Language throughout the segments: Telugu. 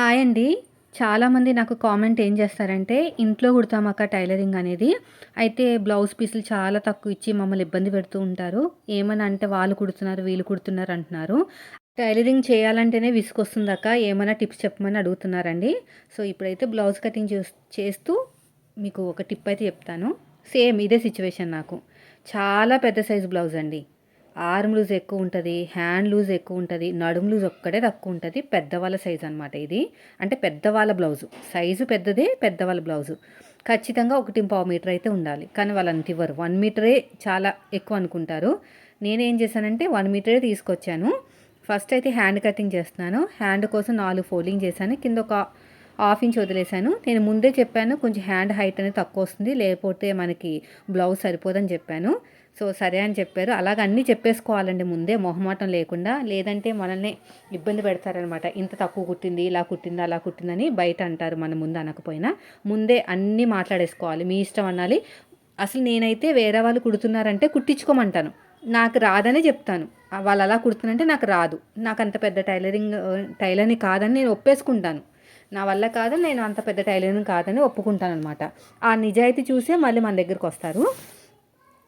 హాయ్ అండి. చాలామంది నాకు కామెంట్ ఏం చేస్తారంటే ఇంట్లో కుడతామక్క టైలరింగ్ అనేది. అయితే బ్లౌజ్ పీసులు చాలా తక్కువ ఇచ్చి మమ్మల్ని ఇబ్బంది పెడుతూ ఉంటారు. ఏమని అంటే వాళ్ళు కుడుతున్నారు వీళ్ళు కుడుతున్నారు అంటున్నారు. టైలరింగ్ చేయాలంటేనే విసుకొస్తుందక్క ఏమైనా టిప్స్ చెప్పమని అడుగుతున్నారండి. సో ఇప్పుడైతే బ్లౌజ్ కటింగ్ చేస్తూ మీకు ఒక టిప్ అయితే చెప్తాను. సేమ్ ఇదే సిచ్యువేషన్ నాకు. చాలా పెద్ద సైజ్ బ్లౌజ్ అండి. ఆర్మ్ లూజ్ ఎక్కువ ఉంటుంది హ్యాండ్ లూజ్ ఎక్కువ ఉంటుంది నడుము లూజ్ ఒక్కటే తక్కువ ఉంటుంది పెద్దవాళ్ళ సైజ్ అనమాట ఇది. అంటే పెద్దవాళ్ళ బ్లౌజు. సైజు పెద్దదే పెద్దవాళ్ళ బ్లౌజు. ఖచ్చితంగా ఒకటి పావు మీటర్ అయితే ఉండాలి. కానీ వాళ్ళు అంత ఇవ్వరు. వన్ మీటరే చాలా ఎక్కువ అనుకుంటారు. నేనేం చేశానంటే వన్ మీటరే తీసుకొచ్చాను. ఫస్ట్ అయితే హ్యాండ్ కటింగ్ చేస్తున్నాను. హ్యాండ్ కోసం నాలుగు ఫోల్డింగ్ చేశాను. కింద ఒక హాఫ్ ఇంచ్ వదిలేశాను. నేను ముందే చెప్పాను కొంచెం హ్యాండ్ హైట్ అనేది తక్కువ వస్తుంది. లేకపోతే మనకి బ్లౌజ్ సరిపోదని చెప్పాను. సో సరే అని చెప్పారు. అలాగ అన్నీ చెప్పేసుకోవాలండి ముందే. మొహమాటం లేకుండా. లేదంటే మనల్ని ఇబ్బంది పెడతారనమాట. ఇంత తక్కువ కుట్టింది ఇలా కుట్టింది అలా కుట్టిందని బయట అంటారు మన ముందు అనకపోయినా. ముందే అన్నీ మాట్లాడేసుకోవాలి. మీ ఇష్టం అనాలి. అసలు నేనైతే వేరే వాళ్ళు కుడుతున్నారంటే కుట్టించుకోమంటాను. నాకు రాదనే చెప్తాను. వాళ్ళు అలా కుడుతున్నారంటే నాకు రాదు. నాకు అంత పెద్ద టైలరింగ్ టైలర్ని కాదని నేను ఒప్పేసుకుంటాను. నా వల్ల కాదని నేను అంత పెద్ద టైలరింగ్ కాదని ఒప్పుకుంటాను అనమాట ఆ నిజాయితీ చూసే మళ్ళీ మన దగ్గరికి వస్తారు.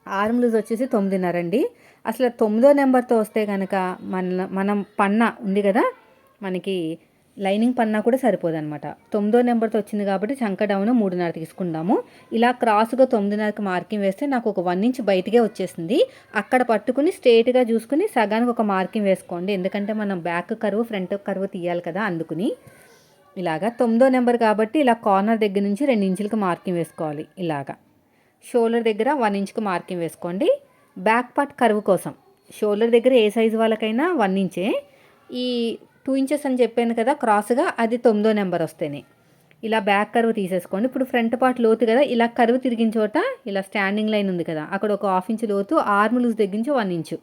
ఆర్మ్ లూజ్ వచ్చేసి తొమ్మిదిన్నర అండి అసలు తొమ్మిదో నెంబర్తో వస్తే కనుక మన మనం పన్నా ఉంది కదా మనకి లైనింగ్ పన్నా కూడా సరిపోదన్నమాట. తొమ్మిదో నెంబర్తో వచ్చింది కాబట్టి చంక డౌన్ మూడున్నర తీసుకుందాము. ఇలా క్రాస్గా తొమ్మిదిన్నరకి మార్కింగ్ వేస్తే నాకు ఒక వన్ ఇంచ్ బయటకే వచ్చేసింది. అక్కడ పట్టుకుని స్ట్రేట్గా చూసుకుని సగానికి ఒక మార్కింగ్ వేసుకోండి. ఎందుకంటే మనం బ్యాక్ కరువు ఫ్రంట్ కరువు తీయాలి కదా అందుకుని. ఇలాగా తొమ్మిదో నెంబర్ కాబట్టి ఇలా కార్నర్ దగ్గర నుంచి రెండు ఇంచులకి మార్కింగ్ వేసుకోవాలి ఇలాగా. షోల్డర్ దగ్గర వన్ ఇంచ్కి మార్కింగ్ వేసుకోండి. బ్యాక్ పార్ట్ కరువు కోసం. షోల్డర్ దగ్గర ఏ సైజు వాళ్ళకైనా వన్ ఇంచే. ఈ టూ ఇంచెస్ అని చెప్పాను కదా క్రాస్గా అది తొమ్మిదో నెంబర్ వస్తేనే. ఇలా బ్యాక్ కరువు తీసేసుకోండి. ఇప్పుడు ఫ్రంట్ పార్ట్ లోతు కదా ఇలా కరువు తిరిగిన చోట ఇలా స్టాండింగ్ లైన్ ఉంది కదా అక్కడ ఒక హాఫ్ ఇంచ్ లోతు ఆర్మ్ లూజ్ దగ్గర నుంచి వన్ ఇంచు.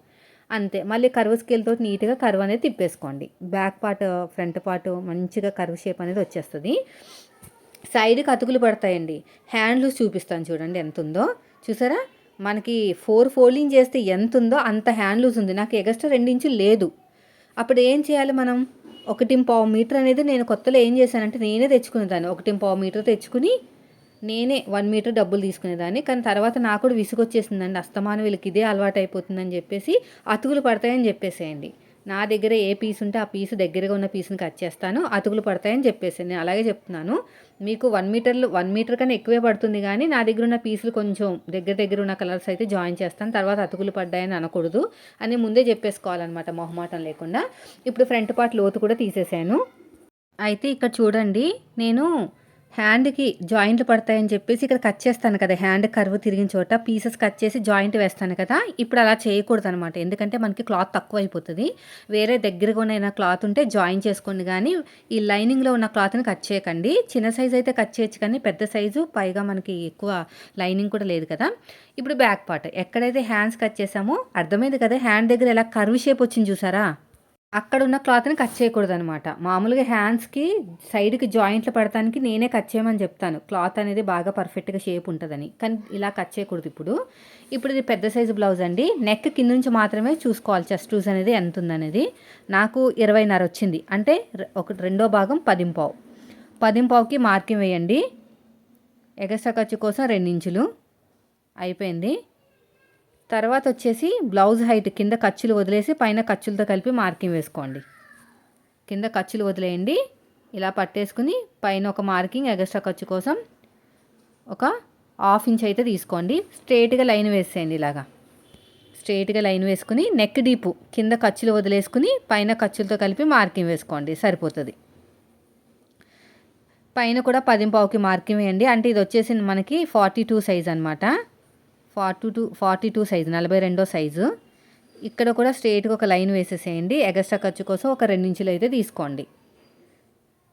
అంతే. మళ్ళీ కరువు స్కేల్తో నీట్గా కరువు అనేది తిప్పేసుకోండి. బ్యాక్ పార్ట్ ఫ్రంట్ పార్ట్ మంచిగా కరువు షేప్ అనేది వచ్చేస్తుంది. సైడ్కి అతుకులు పడతాయండి. హ్యాండ్లూస్ చూపిస్తాను చూడండి ఎంత ఉందో చూసారా? మనకి ఫోర్ ఫోల్డింగ్ చేస్తే ఎంత ఉందో అంత హ్యాండ్ లూజ్ ఉంది. నాకు ఎగస్ట్రా ఇంచులు లేదు. అప్పుడు ఏం చేయాలి మనం? ఒకటి పావు మీటర్ అనేది నేను కొత్తలో ఏం చేశానంటే నేనే తెచ్చుకునేదాన్ని. ఒకటి పావు మీటర్ తెచ్చుకుని నేనే వన్ మీటర్ డబ్బులు తీసుకునేదాన్ని. కానీ తర్వాత నాకు కూడా విసుగొచ్చేసిందండి. అస్తమానం వీళ్ళకి ఇదే అలవాటు అయిపోతుందని చెప్పేసి అతుకులు పడతాయని చెప్పేసేయండి. నా దగ్గర ఏ పీస్ ఉంటే ఆ పీసు దగ్గరగా ఉన్న పీస్ని కట్ చేస్తాను అతుకులు పడతాయని చెప్పేసి నేను అలాగే చెప్తున్నాను. మీకు వన్ మీటర్లు వన్ మీటర్ కన్నా ఎక్కువే పడుతుంది కానీ నా దగ్గర ఉన్న పీసులు కొంచెం దగ్గర దగ్గర ఉన్న కలర్స్ అయితే జాయిన్ చేస్తాను. తర్వాత అతుకులు పడ్డాయని అనకూడదు అని ముందే చెప్పేసుకోవాలన్నమాట మొహమాటం లేకుండా. ఇప్పుడు ఫ్రంట్ పార్ట్ లోతు కూడా తీసేసాను. అయితే ఇక్కడ చూడండి నేను హ్యాండ్కి జాయింట్లు పడతాయని చెప్పేసి ఇక్కడ కట్ చేస్తాను కదా హ్యాండ్ కర్వ్ తిరిగిన చోట పీసెస్ కట్ చేసి జాయింట్ వేస్తాను కదా ఇప్పుడు అలా చేయకూడదు అనమాట ఎందుకంటే మనకి క్లాత్ తక్కువ అయిపోతుంది వేరే దగ్గరగా ఉన్న క్లాత్ ఉంటే జాయిన్ చేసుకోండి కానీ ఈ లైనింగ్లో ఉన్న క్లాత్ని కట్ చేయకండి. చిన్న సైజ్ అయితే కట్ చేయొచ్చు కానీ పెద్ద సైజు పైగా మనకి ఎక్కువ లైనింగ్ కూడా లేదు కదా. ఇప్పుడు బ్యాక్ పార్ట్ ఎక్కడైతే హ్యాండ్స్ కట్ చేసామో అర్థమైంది కదా హ్యాండ్ దగ్గర ఎలా కర్వ్ షేప్ వచ్చింది చూసారా? అక్కడ ఉన్న క్లాత్ని కట్ చేయకూడదు అనమాట మామూలుగా హ్యాండ్స్కి సైడ్కి జాయింట్లు పడటానికి నేనే కట్ చేయమని చెప్తాను. క్లాత్ అనేది బాగా పర్ఫెక్ట్గా షేప్ ఉంటుందని. కానీ ఇలా కట్ చేయకూడదు ఇప్పుడు. ఇప్పుడు ఇది పెద్ద సైజు బ్లౌజ్ అండి. నెక్ కింద నుంచి మాత్రమే చూసుకోవాలి. చెస్ట్ లూజ్ అనేది ఎంత ఉందనేది. నాకు ఇరవైన్నర వచ్చింది. అంటే ఒక రెండో భాగం పదింపావు. పదింపావుకి మార్కింగ్ వేయండి. ఎగస్ట్రా ఖర్చు కోసం రెండించులు. అయిపోయింది. తర్వాత వచ్చేసి బ్లౌజ్ హైట్ కింద ఖర్చులు వదిలేసి పైన ఖర్చులతో కలిపి మార్కింగ్ వేసుకోండి. కింద ఖర్చులు వదిలేయండి. ఇలా పట్టేసుకుని పైన ఒక మార్కింగ్ ఎగస్ట్రా ఖర్చు కోసం ఒక హాఫ్ ఇంచ్ అయితే తీసుకోండి. స్ట్రేట్గా లైన్ వేసేయండి ఇలాగా. స్ట్రేట్గా లైన్ వేసుకుని నెక్ డీపు కింద ఖర్చులు వదిలేసుకుని పైన ఖర్చులతో కలిపి మార్కింగ్ వేసుకోండి. సరిపోతుంది. పైన కూడా పదింపావుకి మార్కింగ్ వేయండి. అంటే ఇది వచ్చేసి మనకి ఫార్టీ టూ సైజ్ అనమాట forty two forty two size నలభై రెండో సైజు. ఇక్కడ కూడా స్ట్రేట్గా ఒక లైన్ వేసేసేయండి. ఎగస్ట్రా ఖర్చు కోసం ఒక రెండించులు అయితే తీసుకోండి.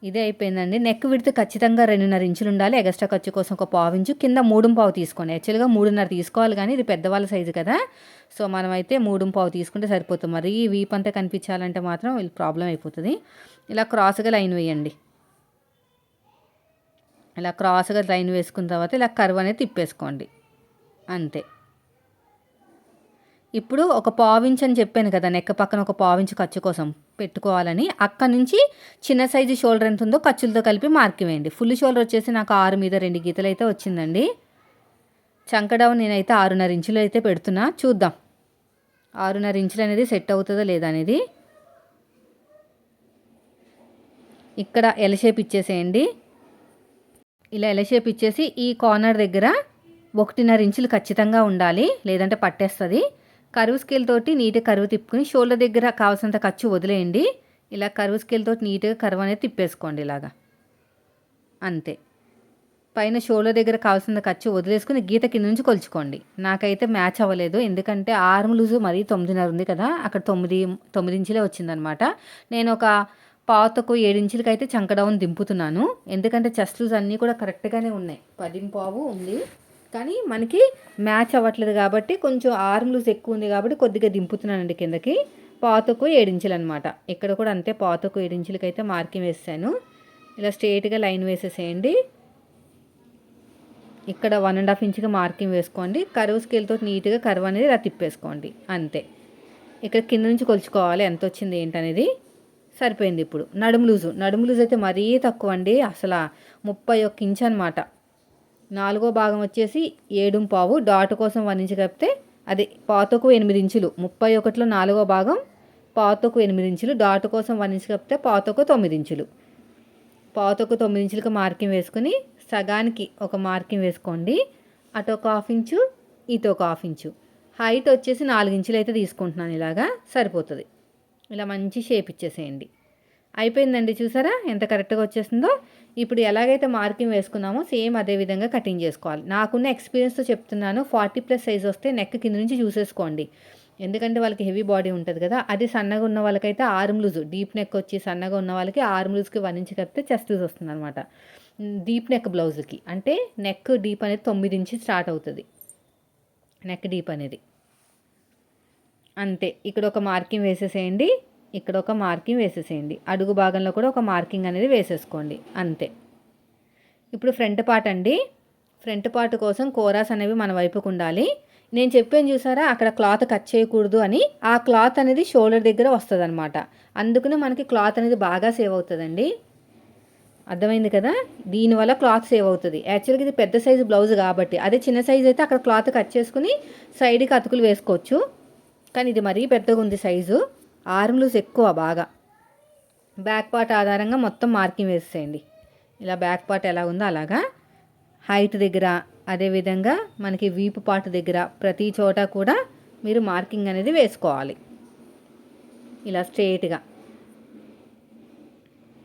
ఇదే అయిపోయిందండి. నెక్ విడితే ఖచ్చితంగా రెండున్నర ఇంచులు ఉండాలి. ఎగస్ట్రా ఖర్చు కోసం ఒక పావు ఇంచు. కింద మూడు పావు తీసుకోండి. యాక్చువల్గా మూడున్నర తీసుకోవాలి కానీ ఇది పెద్దవాళ్ళ సైజు కదా. సో మనం అయితే మూడు పావు తీసుకుంటే సరిపోతుంది. మరి ఈ వీప్ అంతా కనిపించాలంటే మాత్రం వీళ్ళు ప్రాబ్లం అయిపోతుంది. ఇలా క్రాస్గా లైన్ వేయండి. ఇలా క్రాస్గా లైన్ వేసుకున్న తర్వాత ఇలా కర్వ్ అనేది తిప్పేసుకోండి. అంతే. ఇప్పుడు ఒక పావించ్ అని చెప్పాను కదా నెక్క పక్కన ఒక పావించ్ ఖర్చు కోసం పెట్టుకోవాలని అక్కడ నుంచి చిన్న సైజు షోల్డర్ ఎంత ఉందో ఖర్చులతో కలిపి మార్కి వేయండి. ఫుల్ షోల్డర్ వచ్చేసి నాకు ఆరు మీద రెండు గీతలు అయితే వచ్చిందండి. చంకడౌన్ నేనైతే ఆరున్నర ఇంచులు అయితే పెడుతున్నా. చూద్దాం. ఆరున్నర ఇంచులు అనేది సెట్ అవుతుందో లేదా అనేది. ఇక్కడ ఎల్ షేప్ ఇచ్చేసేయండి. ఇలా ఎల్ షేప్ ఇచ్చేసి ఈ కార్నర్ దగ్గర ఒకటిన్నర ఇంచులు ఖచ్చితంగా ఉండాలి లేదంటే పట్టేస్తుంది. కరువు స్కేల్ తోటి నీట్గా కరువు తిప్పుకుని షోల్డర్ దగ్గర కావాల్సినంత ఖర్చు వదిలేయండి. ఇలా కరువు స్కేల్ తోటి నీట్గా కరువు అనేది తిప్పేసుకోండి ఇలాగా. అంతే. పైన షోల్డర్ దగ్గర కావాల్సిన ఖర్చు వదిలేసుకుని గీత కింద నుంచి కొలుచుకోండి. నాకైతే మ్యాచ్ అవ్వలేదు. ఎందుకంటే ఆర్మ్ లూజు మరీ తొమ్మిదిన్నర ఉంది కదా అక్కడ తొమ్మిది తొమ్మిది ఇంచులే వచ్చిందనమాట. నేను ఒక పాతకు ఏడు ఇంచులకి అయితే చంకడౌన్ దింపుతున్నాను. ఎందుకంటే చెస్ట్ లూజ్ అన్నీ కూడా కరెక్ట్గానే ఉన్నాయి. పదింపావు ఉంది. కానీ మనకి మ్యాచ్ అవ్వట్లేదు కాబట్టి కొంచెం ఆర్మ్ లూజ్ ఎక్కువ ఉంది కాబట్టి కొద్దిగా దింపుతున్నానండి కిందకి. పాతకు ఏడించులు అనమాట ఇక్కడ కూడా అంతే పాతకు ఏడించులకి అయితే మార్కింగ్ వేసాను ఇలా స్ట్రేట్గా లైన్ వేసేసేయండి. ఇక్కడ వన్ అండ్ హాఫ్ ఇంచ్గా మార్కింగ్ వేసుకోండి. కరువు స్కేల్తో నీట్గా కరువు అనేది ఇలా తిప్పేసుకోండి. అంతే. ఇక్కడ కింద నుంచి కొలుచుకోవాలి. ఎంత వచ్చింది ఏంటనేది? సరిపోయింది ఇప్పుడు. నడుము లూజు. నడుము లూజ్ అయితే మరీ తక్కువ అండి అసలు ముప్పై ఒక్క ఇంచ్ అనమాట నాలుగో భాగం వచ్చేసి ఏడు పావు. డాట్ కోసం వన్ ఇంచు కప్పితే అది పాతకు ఎనిమిది ఇంచులు. ముప్పై ఒకటిలో నాలుగో భాగం పాతకు ఎనిమిది ఇంచులు. డాట్ కోసం వన్ ఇంచు కప్పితే పాతకు తొమ్మిది ఇంచులు. పాతకు తొమ్మిది ఇంచులకు మార్కింగ్ వేసుకుని సగానికి ఒక మార్కింగ్ వేసుకోండి. అటు ఒక హాఫ్ ఇంచు ఇటు ఒక హాఫ్ ఇంచు. హైట్ వచ్చేసి నాలుగు ఇంచులు అయితే తీసుకుంటున్నాను ఇలాగా. సరిపోతుంది. ఇలా మంచి షేప్ ఇచ్చేసేయండి. అయిపోయిందండి చూసారా? ఎంత కరెక్ట్గా వచ్చేసిందో. ఇప్పుడు ఎలాగైతే మార్కింగ్ వేసుకున్నామో సేమ్ అదే విధంగా కటింగ్ చేసుకోవాలి. నాకున్న ఎక్స్పీరియన్స్తో చెప్తున్నాను ఫార్టీ ప్లస్ సైజ్ వస్తే నెక్ కింద నుంచి చూసేసుకోండి. ఎందుకంటే వాళ్ళకి హెవీ బాడీ ఉంటుంది కదా అది సన్నగా ఉన్న వాళ్ళకైతే ఆర్మ్ లూజ్ డీప్ నెక్ వచ్చి సన్నగా ఉన్న వాళ్ళకి ఆర్మ్ లూజ్కి వన్ ఇంచ్ కడితే చెస్ట్ లూజ్ వస్తుంది అనమాట డీప్ నెక్ బ్లౌజ్కి అంటే నెక్ డీప్ అనేది తొమ్మిది ఇంచి స్టార్ట్ అవుతుంది. నెక్ డీప్ అనేది. అంతే ఇక్కడ ఒక మార్కింగ్ వేసేసేయండి. ఇక్కడ ఒక మార్కింగ్ వేసేసేయండి. అడుగు భాగంలో కూడా ఒక మార్కింగ్ అనేది వేసేసుకోండి. అంతే. ఇప్పుడు ఫ్రంట్ పార్ట్ అండి. ఫ్రంట్ పార్ట్ కోసం కోరాస్ అనేవి మన వైపుకు ఉండాలి. నేను చెప్పాను చూసారా? అక్కడ క్లాత్ కట్ చేయకూడదు అని. ఆ క్లాత్ అనేది షోల్డర్ దగ్గర వస్తుంది అనమాట అందుకనే మనకి క్లాత్ అనేది బాగా సేవ్ అవుతుందండి. అర్థమైంది కదా? దీనివల్ల క్లాత్ సేవ్ అవుతుంది. యాక్చువల్గా ఇది పెద్ద సైజు బ్లౌజ్ కాబట్టి. అదే చిన్న సైజు అయితే అక్కడ క్లాత్ కట్ చేసుకుని సైడ్కి అతుకులు వేసుకోవచ్చు. కానీ ఇది మరీ పెద్దగా ఉంది సైజు. ఆర్మ్ లూజ్ ఎక్కువ బాగా. బ్యాక్ పార్ట్ ఆధారంగా మొత్తం మార్కింగ్ వేసేయండి. ఇలా బ్యాక్ పార్ట్ ఎలా ఉందో అలాగా. హైట్ దగ్గర అదేవిధంగా మనకి వీపు పార్ట్ దగ్గర ప్రతి చోట కూడా మీరు మార్కింగ్ అనేది వేసుకోవాలి. ఇలా స్ట్రేట్గా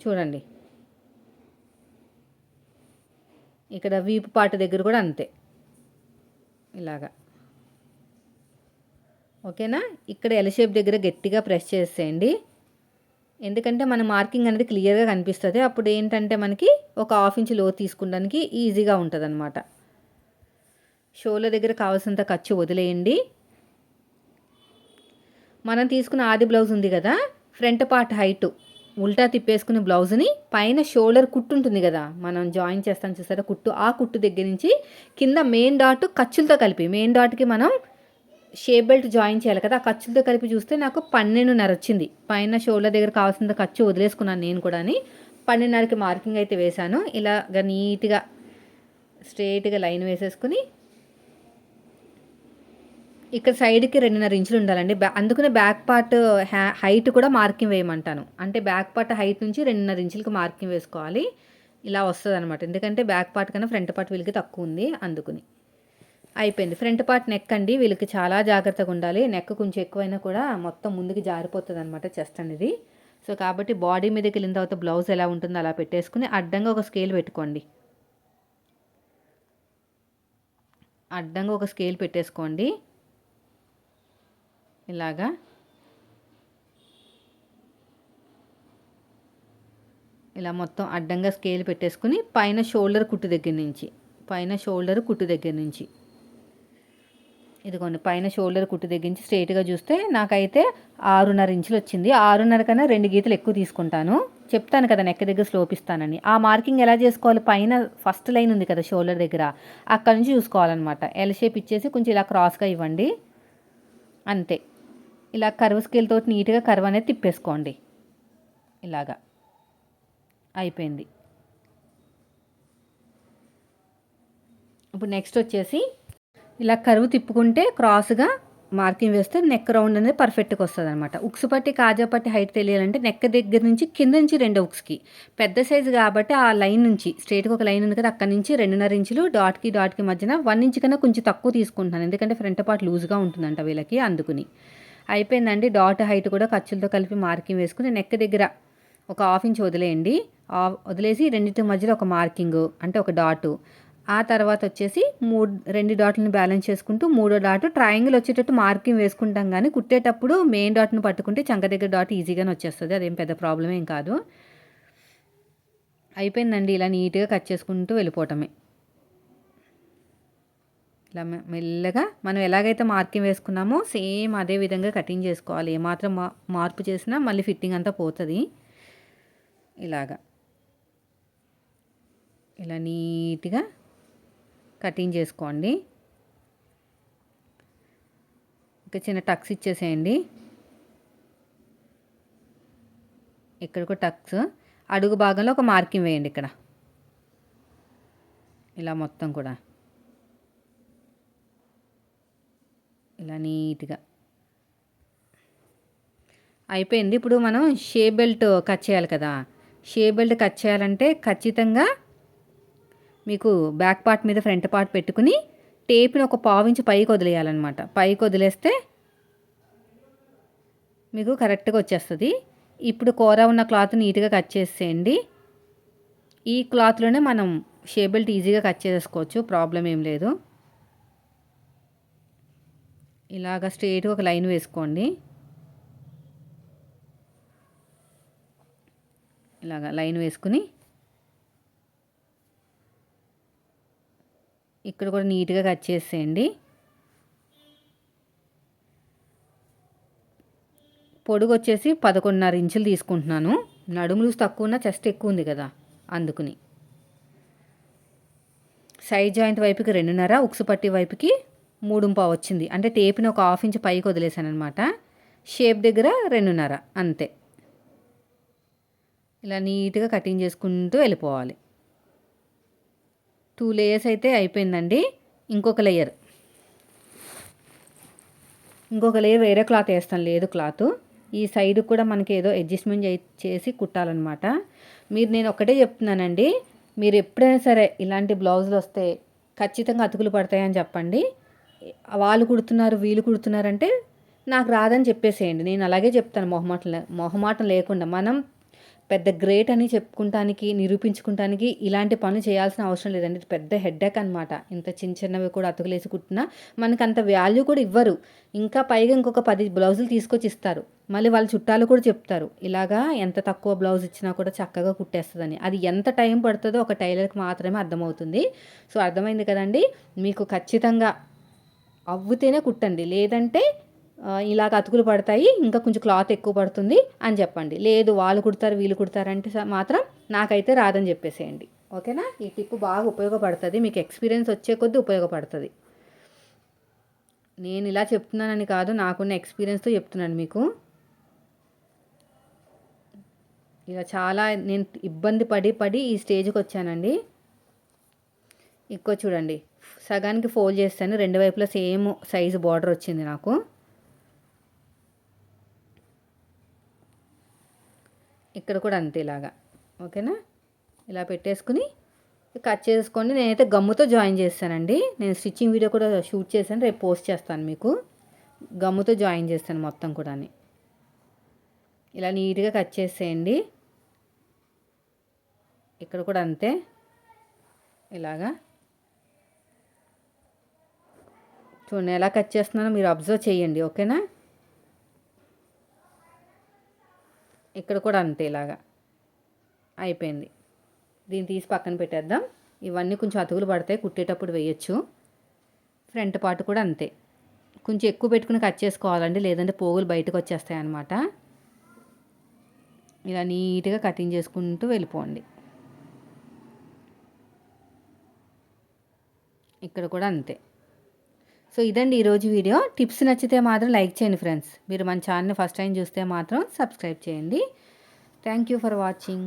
చూడండి. ఇక్కడ వీపు పార్ట్ దగ్గర కూడా అంతే. ఇలాగా. ఓకేనా? ఇక్కడ ఎల్ షేప్ దగ్గర గట్టిగా ప్రెస్ చేసేయండి. ఎందుకంటే మన మార్కింగ్ అనేది క్లియర్గా కనిపిస్తుంది. అప్పుడు ఏంటంటే మనకి ఒక హాఫ్ ఇంచ్లో తీసుకోవడానికి ఈజీగా ఉంటుంది అనమాట షోల దగ్గర కావాల్సినంత ఖర్చు వదిలేయండి. మనం తీసుకున్న ఆది బ్లౌజ్ ఉంది కదా? ఫ్రంట్ పార్ట్ హైటు ఉల్టా తిప్పేసుకునే బ్లౌజ్ని పైన షోల్డర్ కుట్టు ఉంటుంది కదా? మనం జాయిన్ చేస్తాం చూసారా? కుట్టు ఆ కుట్టు దగ్గర నుంచి కింద మెయిన్ డాట్ ఖర్చులతో కలిపి మెయిన్ డాట్కి మనం షేప్ బెల్ట్ జాయిన్ చేయాలి కదా ఆ ఖర్చులతో కలిపి చూస్తే నాకు పన్నెండున్నర వచ్చింది. పైన షోల్డర్ దగ్గర కావాల్సిన ఖర్చు వదిలేసుకున్నాను నేను కూడా పన్నెండున్నరకి మార్కింగ్ అయితే వేశాను. ఇలాగ నీట్గా స్ట్రేట్గా లైన్ వేసేసుకుని ఇక్కడ సైడ్కి రెండున్నర ఇంచులు ఉండాలండి. బ్యా అందుకనే బ్యాక్ పార్ట్ హైట్ కూడా మార్కింగ్ వేయమంటాను. అంటే బ్యాక్ పార్ట్ హైట్ నుంచి రెండున్నర ఇంచులకి మార్కింగ్ వేసుకోవాలి. ఇలా వస్తుంది అనమాట ఎందుకంటే బ్యాక్ పార్ట్ కన్నా ఫ్రంట్ పార్ట్ వీళ్ళకి తక్కువ ఉంది అందుకుని. అయిపోయింది. ఫ్రంట్ పార్ట్ నెక్ అండి వీళ్ళకి చాలా జాగ్రత్తగా ఉండాలి. నెక్ కొంచెం ఎక్కువైనా కూడా మొత్తం ముందుకు జారిపోతుంది అనమాట చెస్ట్ అనేది. సో కాబట్టి బాడీ మీదకి వెళ్ళిన తర్వాత బ్లౌజ్ ఎలా ఉంటుందో అలా పెట్టేసుకుని అడ్డంగా ఒక స్కేల్ పెట్టుకోండి. అడ్డంగా ఒక స్కేల్ పెట్టేసుకోండి. ఇలాగా. ఇలా మొత్తం అడ్డంగా స్కేల్ పెట్టేసుకుని పైన షోల్డర్ కుట్టు దగ్గర నుంచి. పైన షోల్డర్ కుట్టు దగ్గర నుంచి. ఇదిగోండి పైన షోల్డర్ కుట్టు తగ్గించి స్ట్రైట్గా చూస్తే నాకైతే ఆరున్నర ఇంచులు వచ్చింది. ఆరున్నర కన్నా రెండు గీతలు ఎక్కువ తీసుకుంటాను. చెప్తాను కదా నెక్క దగ్గర స్లోప్ ఇస్తానని. ఆ మార్కింగ్ ఎలా చేసుకోవాలి? పైన ఫస్ట్ లైన్ ఉంది కదా షోల్డర్ దగ్గర. అక్కడ నుంచి చూసుకోవాలన్నమాట. ఎల్ షేప్ ఇచ్చేసి కొంచెం ఇలా క్రాస్గా ఇవ్వండి. అంతే. ఇలా కర్వ్ స్కేల్తో నీట్గా కర్వ్ అనేది తిప్పేసుకోండి. ఇలాగా. అయిపోయింది. ఇప్పుడు నెక్స్ట్ వచ్చేసి ఇలా కరువు తిప్పుకుంటే క్రాస్గా మార్కింగ్ వేస్తే నెక్ రౌండ్ అనేది పర్ఫెక్ట్గా వస్తుంది అనమాట ఉక్స్ పట్టి కాజా పట్టి హైట్ తెలియాలంటే నెక్ దగ్గర నుంచి కింద నుంచి రెండు ఉక్స్కి. పెద్ద సైజు కాబట్టి ఆ లైన్ నుంచి స్ట్రేట్గా ఒక లైన్ ఉంది కదా అక్కడ నుంచి రెండున్నర ఇంచులు డాట్కి డాట్కి మధ్యన వన్ ఇంచ్ కన్నా కొంచెం తక్కువ తీసుకుంటున్నాను. ఎందుకంటే ఫ్రంట్ పార్ట్ లూజ్గా ఉంటుందంట వీళ్ళకి అందుకుని. అయిపోయిందండి డాట్ హైట్ కూడా ఖర్చులతో కలిపి మార్కింగ్ వేసుకుని నెక్ దగ్గర ఒక హాఫ్ ఇంచ్ వదిలేయండి. వదిలేసి రెండింటి మధ్యలో ఒక మార్కింగ్ అంటే ఒక డాటు ఆ తర్వాత వచ్చేసి మూడు రెండు డాట్లను బ్యాలెన్స్ చేసుకుంటూ మూడో డాట్ ట్రయాంగిల్ వచ్చేటట్టు మార్కింగ్ వేసుకుంటాం కానీ కుట్టేటప్పుడు మెయిన్ డాట్ను పట్టుకుంటే చంక దగ్గర డాట్ ఈజీగానే వచ్చేస్తుంది. అదేం పెద్ద ప్రాబ్లం ఏం కాదు. అయిపోయిందండి ఇలా నీట్గా కట్ చేసుకుంటూ వెళ్ళిపోవటమే. ఇలా మెల్లగా మనం ఎలాగైతే మార్కింగ్ వేసుకున్నామో సేమ్ అదే విధంగా కటింగ్ చేసుకోవాలి. ఏమాత్రం మా మార్పు చేసినా మళ్ళీ ఫిట్టింగ్ అంతా పోతుంది. ఇలాగా. ఇలా నీట్గా కటింగ్ చేసుకోండి. ఒక చిన్న టక్స్ ఇచ్చేసేయండి. ఇక్కడ ఒక టక్స్. అడుగు భాగంలో ఒక మార్కింగ్ వేయండి ఇక్కడ. ఇలా మొత్తం కూడా. ఇలా నీట్గా. అయిపోయింది. ఇప్పుడు మనం షే బెల్ట్ కట్ చేయాలి కదా. షే బెల్ట్ కట్ చేయాలంటే ఖచ్చితంగా మీకు బ్యాక్ పార్ట్ మీద ఫ్రంట్ పార్ట్ పెట్టుకుని టేప్ని ఒక పావించి పైకి వదిలేయాలన్నమాట. పైకి వదిలేస్తే మీకు కరెక్ట్గా వచ్చేస్తుంది. ఇప్పుడు కూర ఉన్న క్లాత్ నీట్గా కట్ చేసేయండి. ఈ క్లాత్లోనే మనం షేబెల్ట్ ఈజీగా కట్ చేసుకోవచ్చు ప్రాబ్లం ఏం లేదు. ఇలాగ స్ట్రేట్గా ఒక లైన్ వేసుకోండి. ఇలాగ లైన్ వేసుకుని ఇక్కడ కూడా నీట్గా కట్ చేసేయండి. పొడుగు వచ్చేసి పదకొండున్నర ఇంచులు తీసుకుంటున్నాను. నడుము లూస్ తక్కువ ఉన్న చెస్ట్ ఎక్కువ ఉంది కదా అందుకుని. సైడ్ జాయింట్ వైపుకి రెండున్నర ఉక్సు పట్టి వైపుకి మూడు వచ్చింది. అంటే టేప్ని ఒక హాఫ్ ఇంచ్ పైకి వదిలేసాను అనమాట షేప్ దగ్గర రెండున్నర అంతే. ఇలా నీట్గా కటింగ్ చేసుకుంటూ వెళ్ళిపోవాలి. టూ లేయర్స్ అయితే అయిపోయిందండి. ఇంకొక లేయర్. ఇంకొక లేయర్ వేరే క్లాత్ వేస్తాను లేదు క్లాత్. ఈ సైడ్ కూడా మనకి ఏదో అడ్జస్ట్మెంట్ చేసి కుట్టాలన్నమాట. మీరు నేను ఒకటే చెప్తున్నానండి. మీరు ఎప్పుడైనా సరే ఇలాంటి బ్లౌజులు వస్తే ఖచ్చితంగా అతుకులు పడతాయని చెప్పండి. వాళ్ళు కుడుతున్నారు వీళ్ళు కుడుతున్నారంటే నాకు రాదని చెప్పేసేయండి. నేను అలాగే చెప్తాను మొహమాటం మొహమాటం లేకుండా. మనం పెద్ద గ్రేట్ అని చెప్పుకుంటానికి నిరూపించుకుంటానికి ఇలాంటి పనులు చేయాల్సిన అవసరం లేదండి. పెద్ద హెడ్డేక్ అనమాట ఇంత చిన్న చిన్నవి కూడా అతుకులేసి కుట్టినా మనకు అంత వాల్యూ కూడా ఇవ్వరు. ఇంకా పైగా ఇంకొక పది బ్లౌజులు తీసుకొచ్చి ఇస్తారు. మళ్ళీ వాళ్ళ చుట్టాలు కూడా చెప్తారు. ఇలాగా ఎంత తక్కువ బ్లౌజ్ ఇచ్చినా కూడా చక్కగా కుట్టేస్తుందని. అది ఎంత టైం పడుతుందో ఒక టైలర్కి మాత్రమే అర్థమవుతుంది. సో అర్థమైంది కదండి? మీకు ఖచ్చితంగా అవ్వుతేనే కుట్టండి. లేదంటే ఇలాగ అతుకులు పడతాయి ఇంకా కొంచెం క్లాత్ ఎక్కువ పడుతుంది అని చెప్పండి. లేదు వాళ్ళు కుడతారు వీళ్ళు కుడతారంటే మాత్రం నాకైతే రాదని చెప్పేసేయండి. ఓకేనా? ఈ టిప్ బాగా ఉపయోగపడుతుంది. మీకు ఎక్స్పీరియన్స్ వచ్చే కొద్దీ ఉపయోగపడుతుంది. నేను ఇలా చెప్తున్నానని కాదు నాకున్న ఎక్స్పీరియన్స్తో చెప్తున్నాను మీకు. ఇలా చాలా నేను ఇబ్బంది పడి పడి ఈ స్టేజ్కి వచ్చానండి. ఎక్కువ చూడండి. సగానికి ఫోల్డ్ చేస్తాను. రెండు వైపులా సేమ్ సైజు బార్డర్ వచ్చింది నాకు. ఇక్కడ కూడా అంతే ఇలాగా. ఓకేనా? ఇలా పెట్టేసుకుని కట్ చేసుకోండి. నేనైతే గమ్ముతో జాయిన్ చేస్తానండి. నేను స్టిచ్చింగ్ వీడియో కూడా షూట్ చేశాను. రేపు పోస్ట్ చేస్తాను మీకు. గమ్ముతో జాయిన్ చేస్తాను మొత్తం కూడా ఇలా నీట్గా కట్ చేసేయండి. ఇక్కడ కూడా అంతే. ఇలాగా. చూడండి ఎలా కట్ చేస్తున్నానో మీరు అబ్జర్వ్ చేయండి. ఓకేనా? ఇక్కడ కూడా అంతే ఇలాగా. అయిపోయింది. దీన్ని తీసి పక్కన పెట్టేద్దాం. ఇవన్నీ కొంచెం అతుకులు పడతాయి కుట్టేటప్పుడు వేయచ్చు. ఫ్రంట్ పార్ట్ కూడా అంతే. కొంచెం ఎక్కువ పెట్టుకుని కట్ చేసుకోవాలండి లేదంటే పోగులు బయటకు వచ్చేస్తాయి అన్నమాట. ఇలా నీట్గా కటింగ్ చేసుకుంటూ వెళ్ళిపోండి. ఇక్కడ కూడా అంతే. సో ఇదండి ఈరోజు వీడియో. టిప్స్ నచ్చితే మాత్రం లైక్ చేయండి ఫ్రెండ్స్. మీరు మన ఛానల్ని ఫస్ట్ టైం చూస్తే మాత్రం సబ్స్క్రైబ్ చేయండి. Thank you for watching.